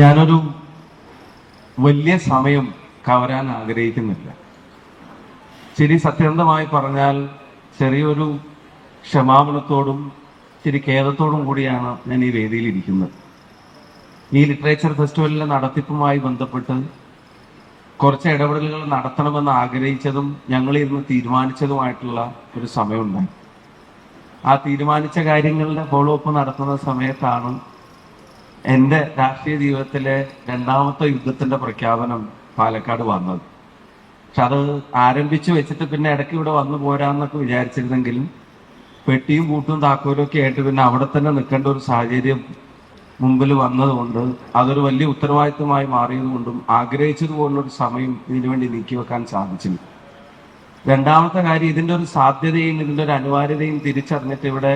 ഞാനൊരു വലിയ സമയം കവരാൻ ആഗ്രഹിക്കുന്നില്ല. ശരി സത്യന്തമായി പറഞ്ഞാൽ ചെറിയൊരു ക്ഷമാപണത്തോടും ശരി ഖേദത്തോടും കൂടിയാണ് ഞാൻ ഈ വേദിയിൽ ഇരിക്കുന്നത്. ഈ ലിറ്ററേച്ചർ ഫെസ്റ്റിവലിലെ നടത്തിപ്പുമായി ബന്ധപ്പെട്ട് കുറച്ച് ഇടപെടലുകൾ നടത്തണമെന്ന് ആഗ്രഹിച്ചതും ഞങ്ങൾ ഇന്ന് തീരുമാനിച്ചതുമായിട്ടുള്ള ഒരു സമയമുണ്ടായി. ആ തീരുമാനിച്ച കാര്യങ്ങളുടെ ഫോളോ അപ്പ് നടത്തുന്ന സമയത്താണ് എന്റെ രാഷ്ട്രീയ ജീവിതത്തിലെ രണ്ടാമത്തെ യുദ്ധത്തിന്റെ പ്രഖ്യാപനം പാലക്കാട് വന്നത്. പക്ഷെ അത് ആരംഭിച്ചു വെച്ചിട്ട് പിന്നെ ഇടയ്ക്ക് ഇവിടെ വന്നു പോരാന്നൊക്കെ വിചാരിച്ചിരുന്നെങ്കിലും പെട്ടിയും കൂട്ടും താക്കോലും ഒക്കെ ആയിട്ട് പിന്നെ അവിടെ തന്നെ നിൽക്കേണ്ട ഒരു സാഹചര്യം മുമ്പിൽ വന്നതുകൊണ്ട് അതൊരു വലിയ ഉത്തരവാദിത്വമായി മാറിയതുകൊണ്ടും ആഗ്രഹിച്ചതുപോലുള്ള ഒരു സമയം ഇതിനുവേണ്ടി നീക്കി വെക്കാൻ സാധിച്ചില്ല. രണ്ടാമത്തെ കാര്യം ഇതിന്റെ ഒരു സാധ്യതയും ഇതിന്റെ ഒരു അനിവാര്യതയും തിരിച്ചറിഞ്ഞിട്ട് ഇവിടെ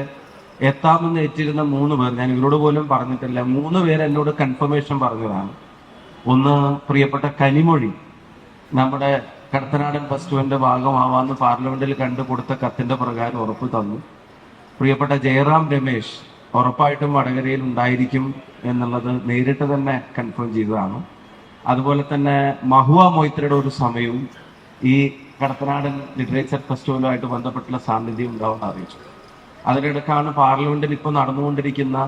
എത്താമെന്ന് ഏറ്റിരുന്ന മൂന്ന് പേർ ഞാൻ ഇവരോട് പോലും പറഞ്ഞിട്ടില്ല. മൂന്ന് പേർ എന്നോട് കൺഫർമേഷൻ പറഞ്ഞതാണ്. ഒന്ന് പ്രിയപ്പെട്ട കനിമൊഴി. നമ്മുടെ കടത്തനാടൻ ഫെസ്റ്റിവലിന്റെ ഭാഗമാവാന്ന് പാർലമെന്റിൽ കണ്ടു കൊടുത്ത കത്തിന്റെ പ്രകാരം ഉറപ്പ് തന്നു. പ്രിയപ്പെട്ട ജയറാം രമേശ് ഉറപ്പായിട്ടും വടകരയിൽ ഉണ്ടായിരിക്കും എന്നുള്ളത് നേരിട്ട് തന്നെ കൺഫേം ചെയ്തതാണ്. അതുപോലെ തന്നെ മഹുവ മൊയ്ത്രയുടെ ഒരു സമയവും ഈ കടത്തനാടൻ ലിറ്ററേച്ചർ ഫെസ്റ്റിവലുമായിട്ട് ബന്ധപ്പെട്ടുള്ള സാന്നിധ്യം ഉണ്ടാവുമെന്ന് അറിയിച്ചു. അതിനിടക്കാണ് പാർലമെന്റിൽ ഇപ്പോൾ നടന്നുകൊണ്ടിരിക്കുന്ന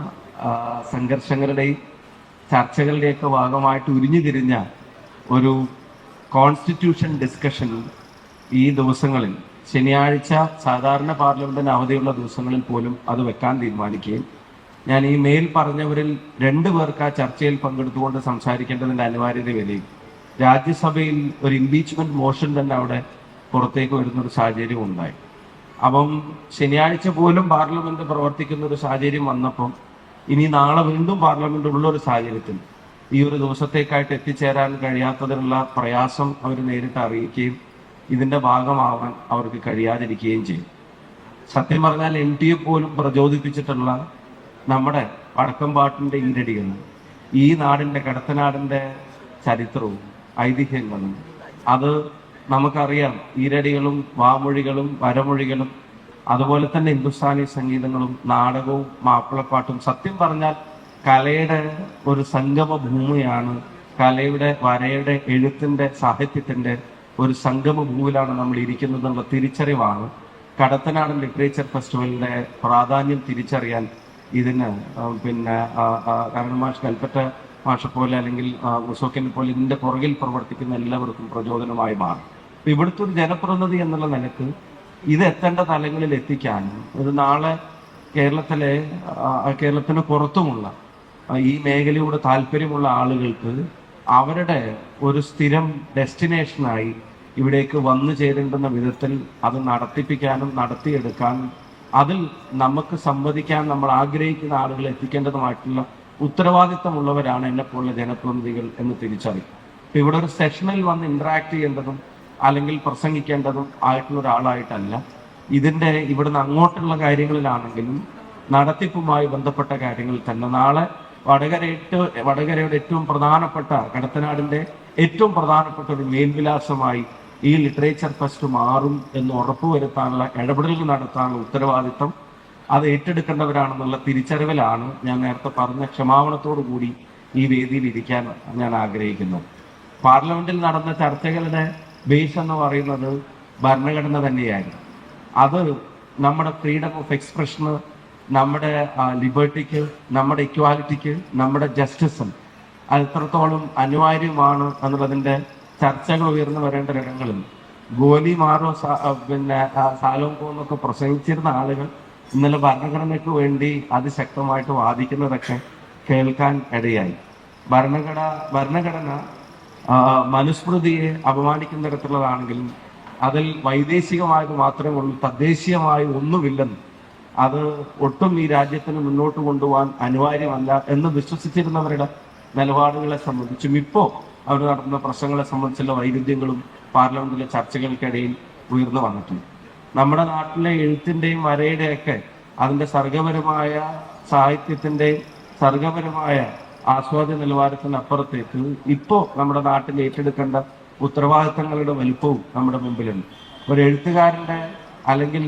സംഘർഷങ്ങളുടെയും ചർച്ചകളുടെയൊക്കെ ഭാഗമായിട്ട് ഉരിഞ്ഞു തിരിഞ്ഞ ഒരു കോൺസ്റ്റിറ്റ്യൂഷൻ ഡിസ്കഷൻ ഈ ദിവസങ്ങളിൽ ശനിയാഴ്ച സാധാരണ പാർലമെന്റിന് അവധിയുള്ള ദിവസങ്ങളിൽ പോലും അത് വെക്കാൻ തീരുമാനിക്കുകയും ഞാൻ ഈ മേൽ പറഞ്ഞവരിൽ രണ്ടു പേർക്ക് ആ ചർച്ചയിൽ പങ്കെടുത്തുകൊണ്ട് സംസാരിക്കേണ്ടതിന്റെ അനിവാര്യത വരികയും രാജ്യസഭയിൽ ഒരു ഇംപീച്ച്മെന്റ് മോഷൻ തന്നെ അവിടെ പുറത്തേക്ക് വരുന്ന ഒരു സാഹചര്യം ഉണ്ടായി. അപ്പം ശനിയാഴ്ച പോലും പാർലമെന്റ് പ്രവർത്തിക്കുന്ന ഒരു സാഹചര്യം വന്നപ്പം ഇനി നാളെ വീണ്ടും പാർലമെന്റ് ഉള്ള ഒരു സാഹചര്യത്തിൽ ഈ ഒരു ദിവസത്തേക്കായിട്ട് എത്തിച്ചേരാൻ കഴിയാത്തതിനുള്ള പ്രയാസം അവർ നേരിട്ട് അറിയിക്കുകയും ഇതിന്റെ ഭാഗമാവാൻ അവർക്ക് കഴിയാതിരിക്കുകയും ചെയ്യും സത്യം പറഞ്ഞാൽ എം എ പോലും പ്രചോദിപ്പിച്ചിട്ടുള്ള നമ്മുടെ വടക്കമ്പാട്ടിന്റെ ഈരടികൾ ഈ നാടിന്റെ കടത്തനാടിന്റെ ചരിത്രവും ഐതിഹ്യങ്ങളും അത് നമുക്കറിയാം ഈരടികളും വാമൊഴികളും വരമൊഴികളും അതുപോലെ തന്നെ ഹിന്ദുസ്ഥാനി സംഗീതങ്ങളും നാടകവും മാപ്പിളപ്പാട്ടും. സത്യം പറഞ്ഞാൽ കലയുടെ ഒരു സംഗമ ഭൂമിയാണ് കലയുടെ വരയുടെ എഴുത്തിന്റെ സാഹിത്യത്തിന്റെ ഒരു സംഗമ ഭൂമിയിലാണ് നമ്മൾ ഇരിക്കുന്നത് എന്നുള്ള തിരിച്ചറിവാണ്. കടത്തനാടൻ ലിറ്ററേച്ചർ ഫെസ്റ്റിവലിന്റെ പ്രാധാന്യം തിരിച്ചറിയാൻ ഇതിന് പിന്നെ കരണ മാഷ് കൽപ്പറ്റ മാഷെ പോലെ അല്ലെങ്കിൽ മുസോക്കിനെ പോലെ ഇതിന്റെ പുറകിൽ പ്രവർത്തിക്കുന്ന എല്ലാവർക്കും പ്രചോദനമായി മാറും. ഇവിടുത്തെ ഒരു ജനപ്രതിനിധി എന്നുള്ള നിലയ്ക്ക് ഇത് എത്തേണ്ട തലങ്ങളിൽ എത്തിക്കാനും ഒരു നാളെ കേരളത്തിലെ കേരളത്തിന് പുറത്തുമുള്ള ഈ മേഖലയോട് താല്പര്യമുള്ള ആളുകൾക്ക് അവരുടെ ഒരു സ്ഥിരം ഡെസ്റ്റിനേഷനായി ഇവിടേക്ക് വന്നു ചേരേണ്ടുന്ന വിധത്തിൽ അത് നടത്തിപ്പിക്കാനും നടത്തിയെടുക്കാനും അതിൽ നമുക്ക് സംവദിക്കാൻ നമ്മൾ ആഗ്രഹിക്കുന്ന ആളുകളെ എത്തിക്കേണ്ടതുമായിട്ടുള്ള ഉത്തരവാദിത്തമുള്ളവരാണ് എന്നെ പോലുള്ള ജനപ്രതിനിധികൾ എന്ന് തിരിച്ചറിയും. ഇവിടെ ഒരു സെഷനിൽ വന്ന് ഇന്ററാക്ട് ചെയ്യേണ്ടതും അല്ലെങ്കിൽ പ്രസംഗിക്കേണ്ടതും ആയിട്ടുള്ള ഒരാളായിട്ടല്ല. ഇതിന്റെ ഇവിടുന്ന് അങ്ങോട്ടുള്ള കാര്യങ്ങളിലാണെങ്കിലും നടത്തിപ്പുമായി ബന്ധപ്പെട്ട കാര്യങ്ങളിൽ തന്നെ. നാളെ വടകര ഏറ്റവും വടകരയുടെ ഏറ്റവും പ്രധാനപ്പെട്ട കടത്തനാടിന്റെ ഏറ്റവും പ്രധാനപ്പെട്ട ഒരു മേൽവിലാസമായി ഈ ലിറ്ററേച്ചർ ഫെസ്റ്റ് മാറും എന്ന് ഉറപ്പുവരുത്താനുള്ള ഇടപെടലുകൾ നടത്താനുള്ള ഉത്തരവാദിത്തം അത് ഏറ്റെടുക്കേണ്ടവരാണെന്നുള്ള തിരിച്ചറിവിലാണ് ഞാൻ നേരത്തെ പറഞ്ഞ ക്ഷമാപണത്തോടു കൂടി ഈ വേദിയിൽ ഇരിക്കാൻ ഞാൻ ആഗ്രഹിക്കുന്നു. പാർലമെന്റിൽ നടന്ന ചർച്ചകളുടെ ബേസ് എന്ന് പറയുന്നത് ഭരണഘടന തന്നെയായിരുന്നു. അത് നമ്മുടെ ഫ്രീഡം ഓഫ് എക്സ്പ്രഷന് നമ്മുടെ ലിബർട്ടിക്ക് നമ്മുടെ ഇക്വാലിറ്റിക്ക് നമ്മുടെ ജസ്റ്റിസും എത്രത്തോളം അനിവാര്യമാണ് എന്നുള്ളതിന്റെ ചർച്ചകൾ ഉയർന്നു വരേണ്ട ഇടങ്ങളിൽ ഗോലി മാറോ പിന്നെ സാലോങ്കോ എന്നൊക്കെ പ്രസംഗിച്ചിരുന്ന ആളുകൾ ഇന്നലെ ഭരണഘടനയ്ക്ക് വേണ്ടി അതിശക്തമായിട്ട് വാദിക്കുന്നതൊക്കെ കേൾക്കാൻ ഇടയായി. ഭരണഘടന ഭരണഘടന മനുസ്മൃതിയെ അപമാനിക്കുന്ന തരത്തിലുള്ളതാണെങ്കിലും അതിൽ വൈദേശികമായത് മാത്രമേ ഉള്ളൂ തദ്ദേശീയമായ ഒന്നുമില്ലെന്ന്. അത് ഒട്ടും ഈ രാജ്യത്തിന് മുന്നോട്ട് കൊണ്ടുപോകാൻ അനിവാര്യമല്ല എന്ന് വിശ്വസിച്ചിരുന്നവരുടെ നിലപാടുകളെ സംബന്ധിച്ചും ഇപ്പോൾ അവർ നടത്തുന്ന പ്രശ്നങ്ങളെ സംബന്ധിച്ചുള്ള വൈരുദ്ധ്യങ്ങളും പാർലമെന്റിലെ ചർച്ചകൾക്കിടയിൽ ഉയർന്നു വന്നിട്ടുണ്ട്. നമ്മുടെ നാട്ടിലെ എഴുത്തിന്റെയും വരയുടെയൊക്കെ അതിന്റെ സർഗപരമായ സാഹിത്യത്തിന്റെയും സർഗപരമായ ആസ്വാദ്യ നിലവാരത്തിന് അപ്പുറത്തേക്ക് ഇപ്പോ നമ്മുടെ നാട്ടിൽ ഏറ്റെടുക്കേണ്ട ഉത്തരവാദിത്തങ്ങളുടെ വലിപ്പവും നമ്മുടെ മുമ്പിലുണ്ട്. ഒരു എഴുത്തുകാരന്റെ അല്ലെങ്കിൽ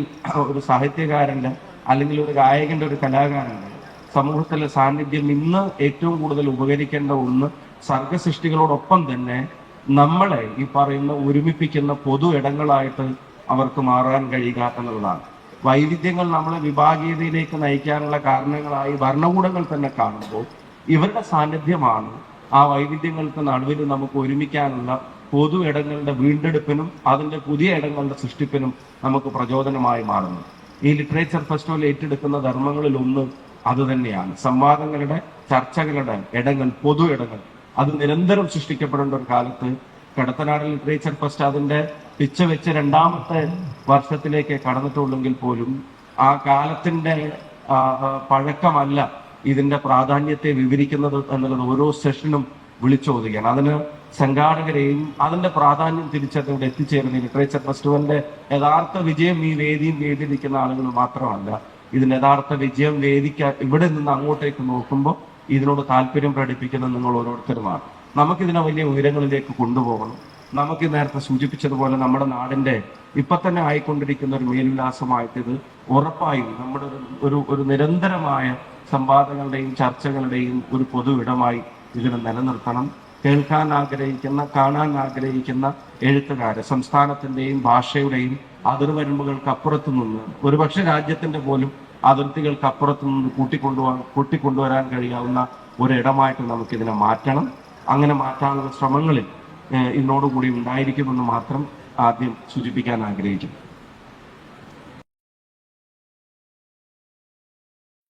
ഒരു സാഹിത്യകാരന്റെ അല്ലെങ്കിൽ ഒരു ഗായകന്റെ ഒരു കലാകാരന്റെ സമൂഹത്തിലെ സാന്നിധ്യം ഇന്ന് ഏറ്റവും കൂടുതൽ ഉപകരിക്കേണ്ട ഒന്ന് സർഗസൃഷ്ടികളോടൊപ്പം തന്നെ നമ്മളെ ഈ പറയുന്ന ഒരുമിപ്പിക്കുന്ന പൊതു ഇടങ്ങളായിട്ട് അവർക്ക് മാറാൻ കഴിയുക എന്നുള്ളതാണ്. വൈവിധ്യങ്ങൾ നമ്മളെ വിഭാഗീയതയിലേക്ക് നയിക്കാനുള്ള കാരണങ്ങളായി ഭരണകൂടങ്ങൾ തന്നെ കാണുമ്പോൾ ഇവരുടെ സാന്നിധ്യമാണ് ആ വൈവിധ്യങ്ങൾക്ക് നടുവിൽ നമുക്ക് ഒരുമിക്കാനുള്ള പൊതു ഇടങ്ങളുടെ വീണ്ടെടുപ്പിനും അതിന്റെ പുതിയ ഇടങ്ങളുടെ സൃഷ്ടിപ്പിനും നമുക്ക് പ്രചോദനമായി മാറുന്നു. ഈ ലിറ്ററേച്ചർ ഫെസ്റ്റിവൽ ഏറ്റെടുക്കുന്ന ധർമ്മങ്ങളിൽ ഒന്ന് അത് തന്നെയാണ് സംവാദങ്ങളുടെ ചർച്ചകളുടെ ഇടങ്ങൾ പൊതു ഇടങ്ങൾ. അത് നിരന്തരം സൃഷ്ടിക്കപ്പെടേണ്ട ഒരു കാലത്ത് കടത്തനാട് ലിറ്ററേച്ചർ ഫെസ്റ്റ് അതിന്റെ പിച്ച വെച്ച് രണ്ടാമത്തെ വർഷത്തിലേക്ക് കടന്നിട്ടുള്ളെങ്കിൽ പോലും ആ കാലത്തിന്റെ പഴക്കമല്ല ഇതിന്റെ പ്രാധാന്യത്തെ വിവരിക്കുന്നത് എന്നുള്ളത് ഓരോ സെഷനും വിളിച്ചോതുകയാണ്. അതിന് സംഘാടകരെയും അതിന്റെ പ്രാധാന്യം തിരിച്ചറിഞ്ഞ് ഇവിടെ എത്തിച്ചേരുന്ന ലിറ്ററേച്ചർ ഫെസ്റ്റിവലിന്റെ യഥാർത്ഥ വിജയം ഈ വേദിയും വേദി നിൽക്കുന്ന ആളുകൾ മാത്രമല്ല ഇതിന് യഥാർത്ഥ വിജയം വേദിക്ക ഇവിടെ നിന്ന് അങ്ങോട്ടേക്ക് നോക്കുമ്പോൾ ഇതിനോട് താല്പര്യം പ്രകടിപ്പിക്കുന്ന നിങ്ങൾ ഓരോരുത്തരുമാണ്. നമുക്കിതിനെ വലിയ ഉയരങ്ങളിലേക്ക് കൊണ്ടുപോകണം. നമുക്ക് നേരത്തെ സൂചിപ്പിച്ചതുപോലെ നമ്മുടെ നാടിന്റെ ഇപ്പൊ തന്നെ ആയിക്കൊണ്ടിരിക്കുന്ന ഒരു മേൽവിലാസമായിട്ട് ഇത് ഉറപ്പായും നമ്മുടെ ഒരു ഒരു നിരന്തരമായ സംവാദങ്ങളുടെയും ചർച്ചകളുടെയും ഒരു പൊതു ഇടമായി ഇതിനെ നിലനിർത്തണം. കേൾക്കാൻ ആഗ്രഹിക്കുന്ന കാണാൻ ആഗ്രഹിക്കുന്ന എഴുത്തുകാര് സംസ്ഥാനത്തിന്റെയും ഭാഷയുടെയും അതിർവരമ്പുകൾക്ക് അപ്പുറത്തു നിന്ന് ഒരുപക്ഷെ രാജ്യത്തിന്റെ പോലും അതിർത്തികൾക്ക് അപ്പുറത്തു നിന്ന് കൂട്ടിക്കൊണ്ടുപോകാൻ കൂട്ടിക്കൊണ്ടുവരാൻ കഴിയാവുന്ന ഒരിടമായിട്ട് നമുക്കിതിനെ മാറ്റണം. അങ്ങനെ മാറ്റാനുള്ള ശ്രമങ്ങളിൽ ഏഹ്, ഇതിനോടുകൂടി ഉണ്ടായിരിക്കുമെന്ന് മാത്രം ആദ്യം സൂചിപ്പിക്കാൻ ആഗ്രഹിക്കുന്നു.